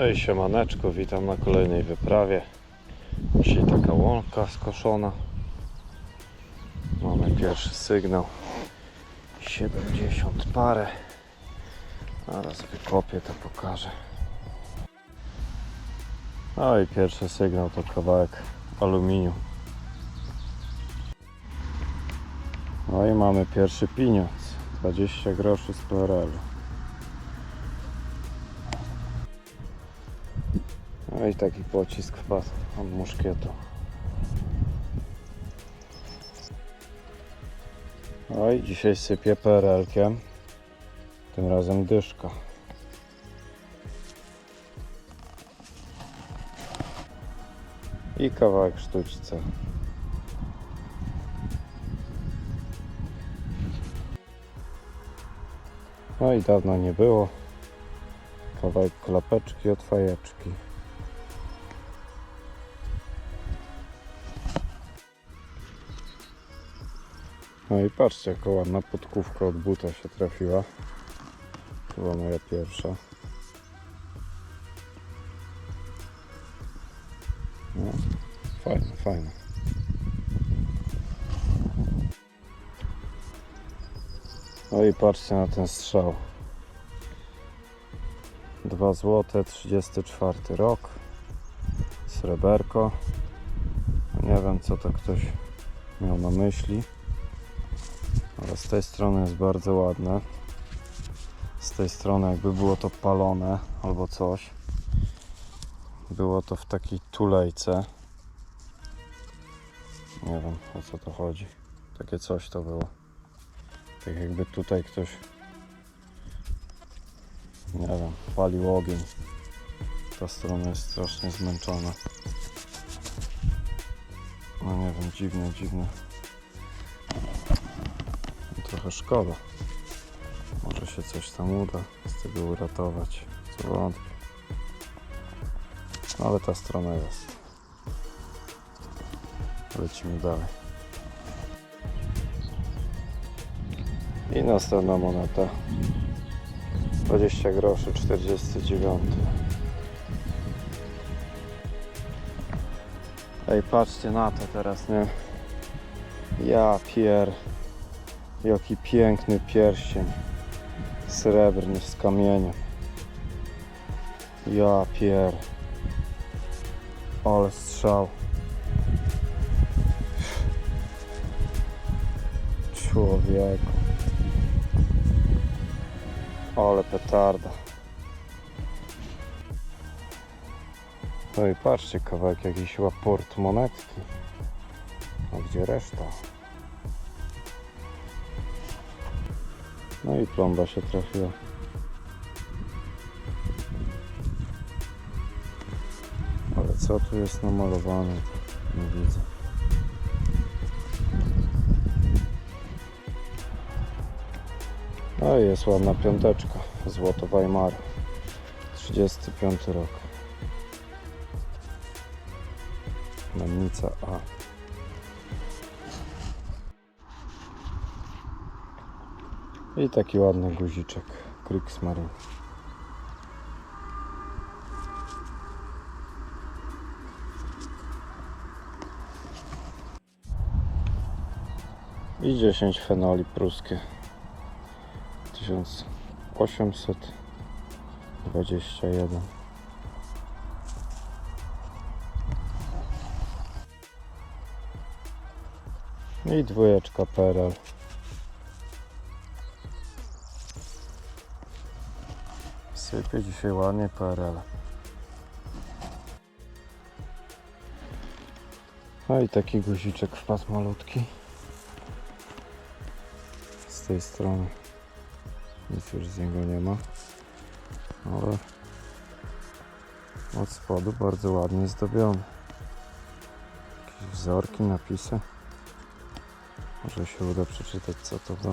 No i siemaneczko, witam na kolejnej wyprawie. Dzisiaj taka łąka skoszona. Mamy pierwszy sygnał. 70 parę. Zaraz wykopię, to pokażę. No i pierwszy sygnał to kawałek aluminium. No i mamy pierwszy pieniądz. 20 groszy z PRL-u. No i taki pocisk wpadł od muszkietu. I dzisiaj sypię PRL-kiem. Tym razem dyszka. I kawałek sztućca. No i dawno nie było. Kawałek klapeczki od fajeczki. No i patrzcie, jaka ładna podkówka od buta się trafiła. Chyba moja pierwsza. No, fajne, fajne. No i patrzcie na ten strzał. 2 złote, 34 rok. Sreberko. Nie wiem co to ktoś miał na myśli. Z tej strony jest bardzo ładne. Z tej strony jakby było to palone albo coś. Było to w takiej tulejce. Nie wiem o co to chodzi. Takie coś to było. Tak jakby tutaj ktoś nie wiem, palił ogień. Ta strona jest strasznie zmęczona. No nie wiem, dziwne, dziwne. Trochę szkoda. Może się coś tam uda z tego uratować. Co wątpię. No ale ta strona jest. Lecimy dalej. I następna moneta. 20 groszy, 49. Ej, patrzcie na to teraz, nie? Ja pier... Jaki piękny pierścień. Srebrny z kamieniem. Ja pier. Ale strzał. Człowieku. Ale petarda. No i patrzcie, kawałek chyba portmonetki. A gdzie reszta? No i plomba się trafiła. Ale co tu jest namalowane? Nie widzę. No i jest ładna piąteczka. Złoto Weimar. 35 rok. Mennica A. I taki ładny guziczek Kriegsmarine. I 10 fenoli pruskie. 1821. I dwójeczka PRL. Sypie dzisiaj ładnie PRL. No i taki guziczek wpadł malutki. Z tej strony nic już z niego nie ma. Ale od spodu bardzo ładnie zdobiony. Jakieś wzorki, napisy. Może się uda przeczytać co to tam